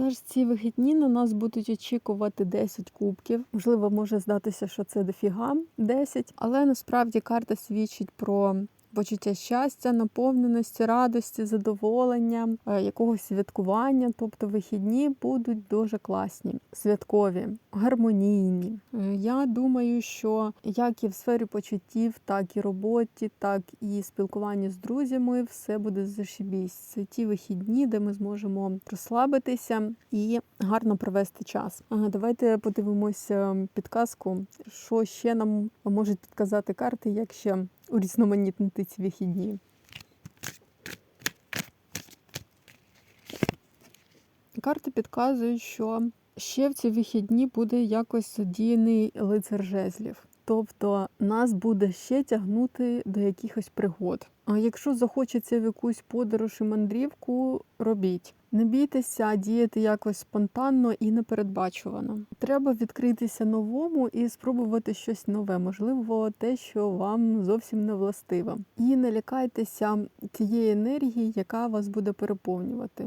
Тож ці вихідні на нас будуть очікувати 10 кубків. Можливо, може здатися, що це дофіга 10, але насправді карта свідчить про почуття щастя, наповненості, радості, задоволення, е, якогось святкування. Тобто вихідні будуть дуже класні, святкові, гармонійні. Е, Я думаю, що як і в сфері почуттів, так і роботі, так і спілкуванні з друзями, все буде зашибісь. Це ті вихідні, де ми зможемо розслабитися і гарно провести час. Давайте подивимося підказку, що ще нам можуть підказати карти, як ще урізноманітнити ці вихідні. Карти підказують, що ще в ці вихідні буде якось задіяний лицар жезлів. Тобто нас буде ще тягнути до якихось пригод. А якщо захочеться в якусь подорож і мандрівку, робіть. Не бійтеся діяти якось спонтанно і непередбачувано. Треба відкритися новому і спробувати щось нове, можливо, те, що вам зовсім не властиво. І не лякайтеся тієї енергії, яка вас буде переповнювати.